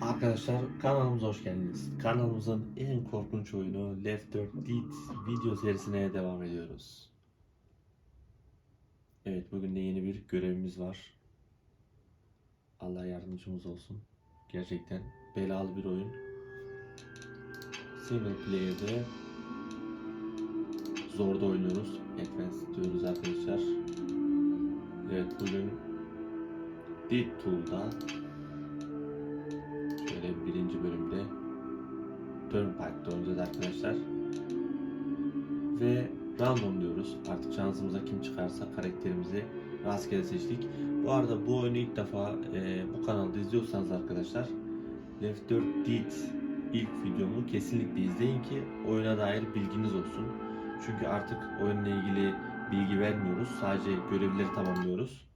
Arkadaşlar kanalımıza hoş geldiniz. Kanalımızın en korkunç oyunu Left 4 Dead video serisine devam ediyoruz. Evet bugün de yeni bir görevimiz var. Allah yardımcımız olsun. Gerçekten belalı bir oyun. Single player'de zorda oynuyoruz. Advanced diyoruz arkadaşlar. Evet bugün Dead Tool'da Turnpike'da oynayacağız arkadaşlar. Ve random diyoruz. Artık şansımıza kim çıkarsa karakterimizi rastgele seçtik. Bu arada bu oyunu ilk defa e, bu kanalda izliyorsanız arkadaşlar Left 4 Dead ilk videomu kesinlikle izleyin ki oyuna dair bilginiz olsun. Çünkü artık oyunla ilgili bilgi vermiyoruz. Sadece görevleri tamamlıyoruz.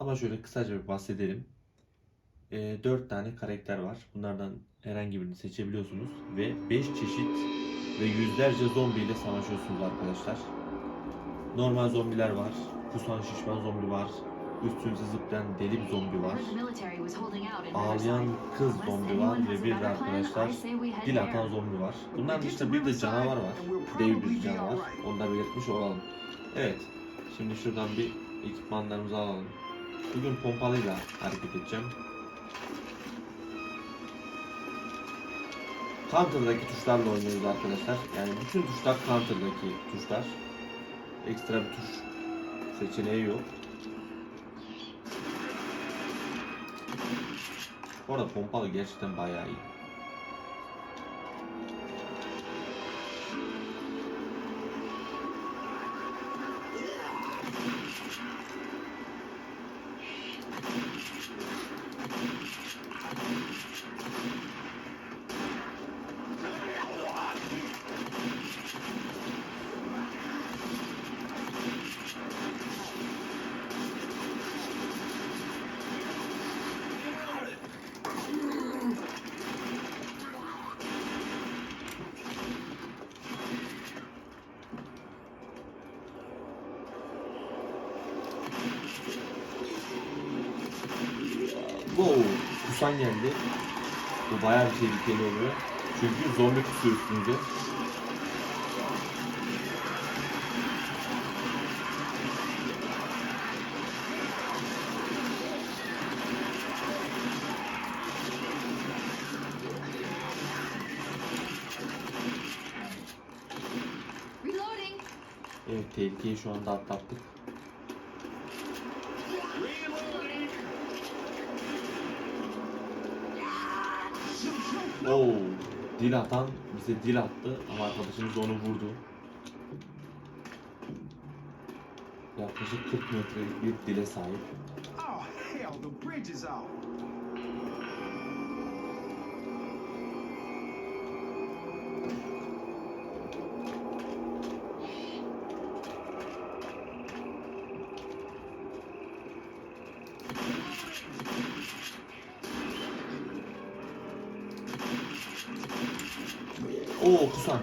Ama şöyle kısaca bir bahsedelim. 4 tane karakter var. Bunlardan herhangi birini seçebiliyorsunuz ve 5 çeşit ve yüzlerce zombi ile savaşıyorsunuz arkadaşlar. Normal zombiler var, kusan şişman zombi var, üstünüze zıplayan deli bir zombi var, ağlayan kız zombi var ve bir de arkadaşlar dil atan zombi var. Bunların dışında bir de canavar var, dev bir canavar. Onu da belirtmiş olalım. Evet, şimdi şuradan bir ekipmanlarımızı alalım. Bugün pompalıyla hareket edeceğim. Counter'daki tuşlarla oynuyoruz arkadaşlar. Yani bütün tuşlar Counter'daki tuşlar. Ekstra bir tuş seçeneği yok. Bu arada pompalı gerçekten bayağı iyi. Wow, kusan geldi. Bu bayağı bir tehlikeli oluyor. Çünkü zombi kusuyor üstünde. Evet tehlikeyi şu anda atlattık. Oo, dil atan bize dil attı ama arkadaşımız onu vurdu. Yaklaşık 40 metrelik bir dile sahip. Oh, hell, the bridge is out. Oo kusan.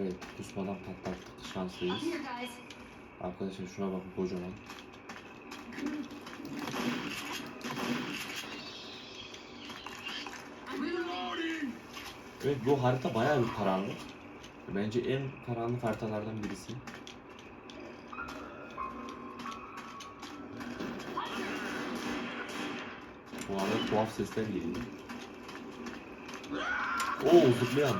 Evet kusmadan patlattık şanslıyız. Arkadaşlar şuna bakın kocaman. Evet bu harita bayağı bir karanlık. Bence en karanlık haritalardan birisi. Bu arada tuhaf sesler geliyor. Oo zıplayan.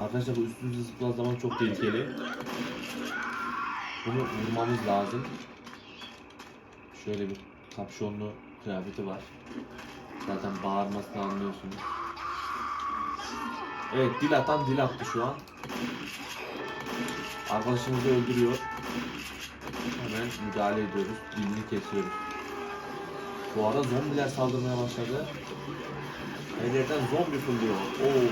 Arkadaşlar bu üstünüze zıplayan zaman çok tehlikeli. Bunu vurmamız lazım. Şöyle bir kapşonlu kıyafeti var. Zaten bağırmasını anlıyorsunuz. Evet dil atan dil attı şu an. Arkadaşımızı öldürüyor. Hemen müdahale ediyoruz. Dilini kesiyoruz. Bu arada zombiler saldırmaya başladı. Her yerden zombi fırlıyor. Oo.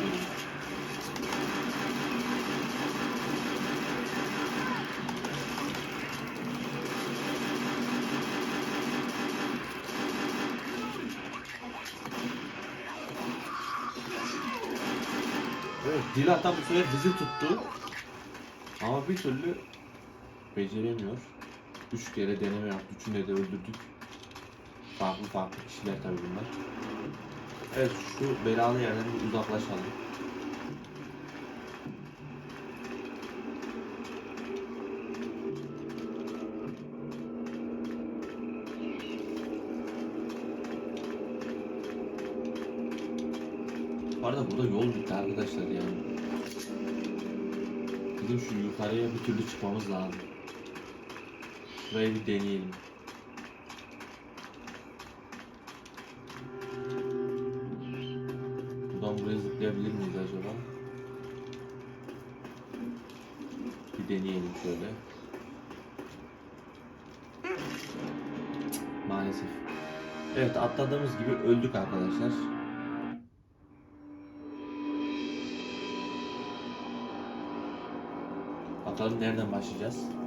Evet, dil atan bu sefer bizi tuttu. Ama bir türlü beceremiyor. Üç kere deneme yaptı. Üçünü de öldürdük. Farklı farklı kişiler tabii bunlar. Evet şu belalı yerden bir uzaklaşalım. Bu arada burada yol bitti arkadaşlar yani. Bizim şu yukarıya bir türlü çıkmamız lazım. Şurayı bir deneyelim. Zıplayabilir miyiz acaba? Bir deneyelim şöyle. Maalesef. Evet atladığımız gibi öldük arkadaşlar. Bakalım nereden başlayacağız?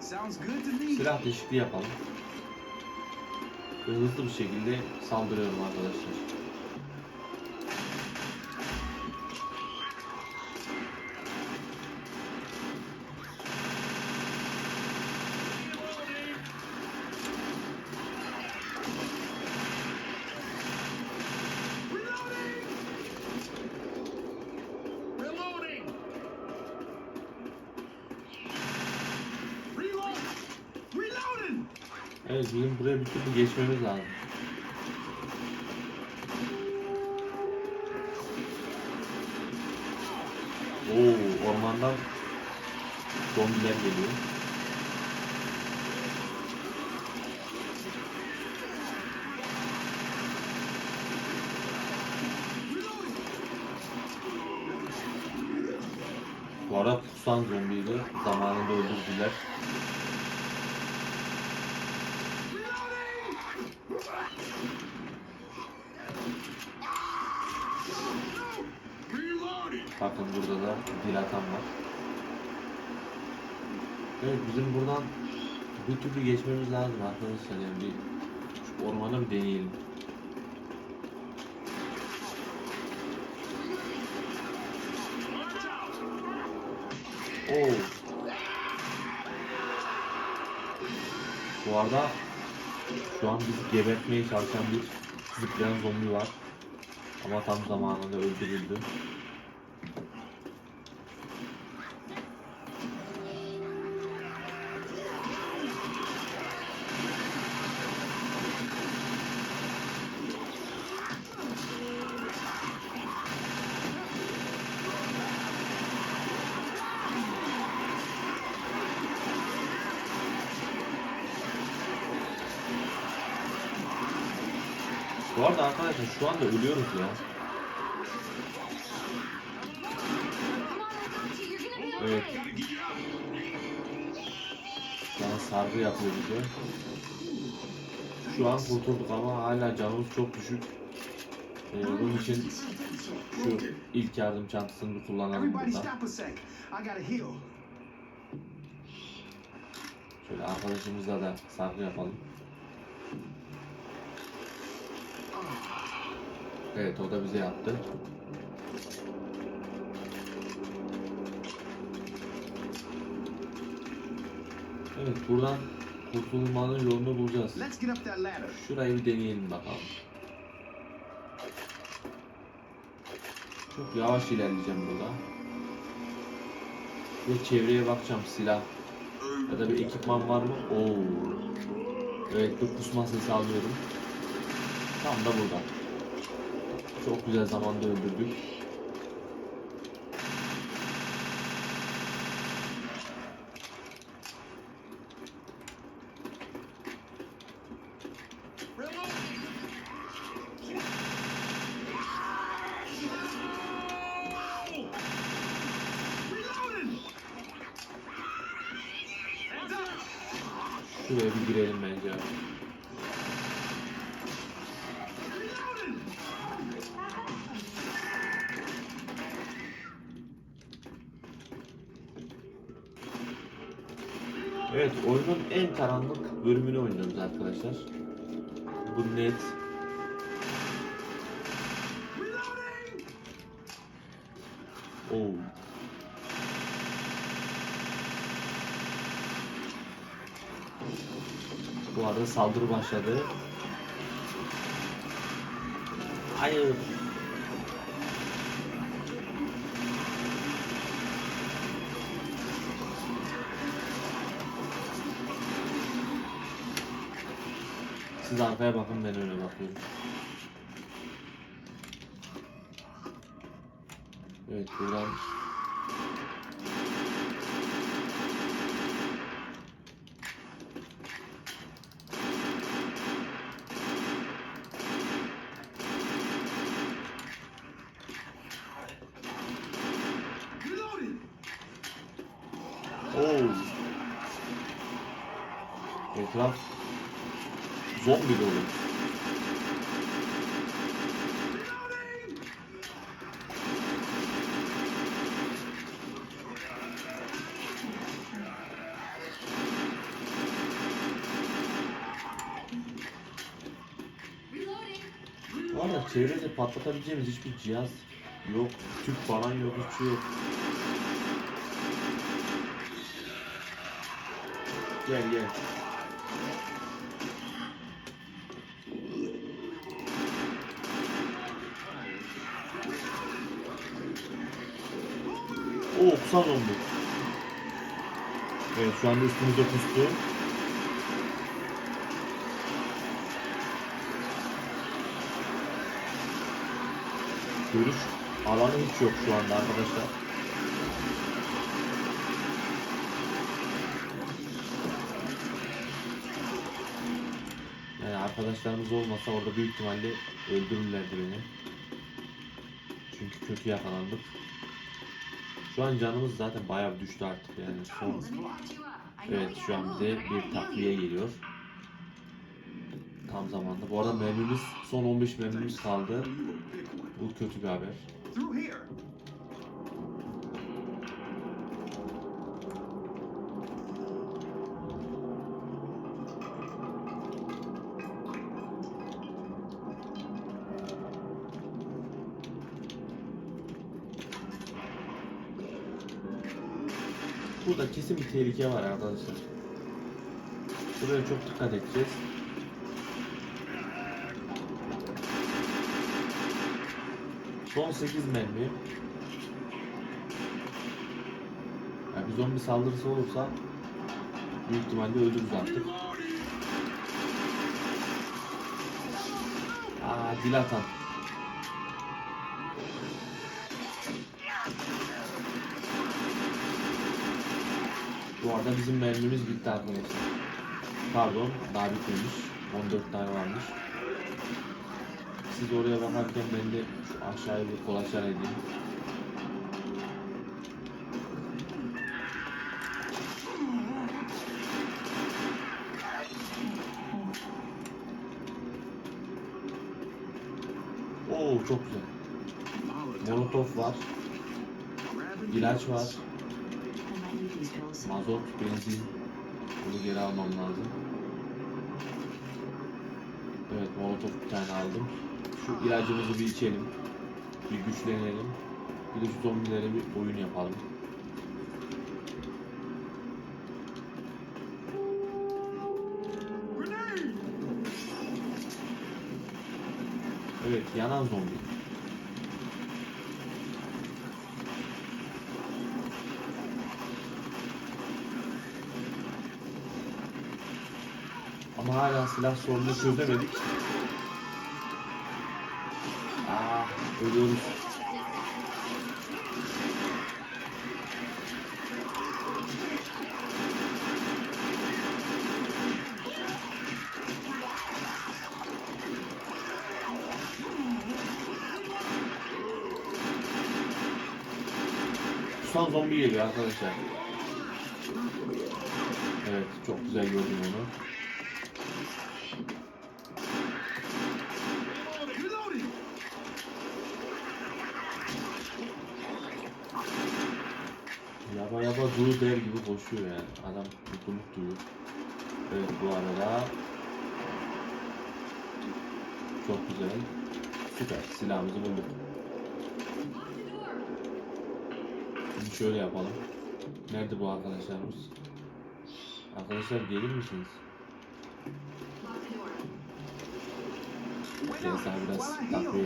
Sounds good to me. Silah değişikliği yapalım. Ve hızlı bir şekilde saldırıyorum arkadaşlar. Evet bizim buraya bir türlü geçmemiz lazım. Oo ormandan zombiler geliyor. Bu arada kusan zombiydi. Zamanında öldürdüler. Burada da bir atan var. Evet bizim buradan bir türlü geçmemiz lazım arkadaşlar yani bir şu ormana bir deneyelim. Oo. Bu arada şu an bizi gebertmeye çalışan bir zıplayan zombi var. Ama tam zamanında öldürüldü. Arada arkadaşlar şu anda ölüyoruz ya. Evet. an sargı yapıyor bize. Şu an kurtulduk ama hala canımız çok düşük. Ee, bunun için şu ilk yardım çantasını kullanalım burada. Şöyle arkadaşımızla da sargı yapalım. Evet o da bize yaptı. Evet buradan kurtulmanın yolunu bulacağız. Şurayı bir deneyelim bakalım. Çok yavaş ilerleyeceğim burada. Ve çevreye bakacağım silah ya da bir ekipman var mı? Oo. Evet bir kusma sesi alıyorum. Tam da burada. Çok güzel zamanda öldürdük. Şuraya bir girelim bence. Reloading! Oyunun en karanlık bölümünü oynuyoruz arkadaşlar. Bu net. Oo. Bu arada saldırı başladı. Hayır. Siz arkaya bakın ben öne bakıyorum. Evet buradan Reloading. Oo. Etraf zombi dolu. Arada çevrede patlatabileceğimiz hiçbir cihaz yok. Tüp falan yok, hiç şey yok. Gel gel. Oo kusan zombi. Evet şu anda üstümüze kustu. Görüş alanı hiç yok şu anda arkadaşlar. Yani arkadaşlarımız olmasa orada büyük ihtimalle öldürürlerdi beni. Çünkü kötü yakalandık. Şu an canımız zaten bayağı düştü artık yani. Son... Evet şu an bize bir takviye geliyor. Tam zamanda. Bu arada mermimiz son 15 mermimiz kaldı. Bu kötü bir haber. Burada kesin bir tehlike var arkadaşlar. Buraya çok dikkat edeceğiz. Son 8 mermi. Ya bir zombi saldırısı olursa büyük ihtimalle ölürüz artık. Aa dil atan. Bu arada bizim mermimiz bitti arkadaşlar. Pardon, daha bitmemiş. 14 tane varmış. Siz oraya bakarken ben de şu aşağıya bir kolaçan edeyim. Oo çok güzel. Molotof var, ilaç var, mazot, benzin. Bunu geri almam lazım. Evet molotof bir tane aldım. Şu ilacımızı bir içelim. Bir güçlenelim. Bir de şu zombilere bir oyun yapalım. Evet yanan zombi. Ama hala silah sorununu çözemedik. Aa, ölüyoruz. Kusan zombi geliyor arkadaşlar. Evet çok güzel gördüm onu. Yaba yaba dur der gibi koşuyor yani. Adam mutluluk duyuyor. Evet bu arada çok güzel. Süper silahımızı bulduk. Şimdi şöyle yapalım. Nerede bu arkadaşlarımız? Arkadaşlar gelir misiniz? Sana biraz takviye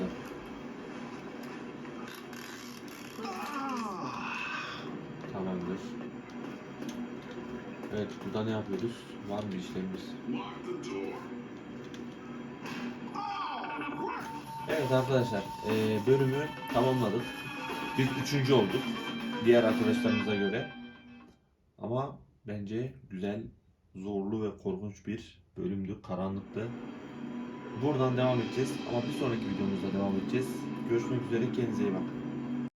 Evet burada ne yapıyoruz? Var mı işlemimiz? Evet arkadaşlar eee, bölümü tamamladık. Biz üçüncü olduk. Diğer arkadaşlarımıza göre. Ama bence güzel, zorlu ve korkunç bir bölümdü. Karanlıktı. Buradan devam edeceğiz. Ama bir sonraki videomuzda devam edeceğiz. Görüşmek üzere. Kendinize iyi bakın.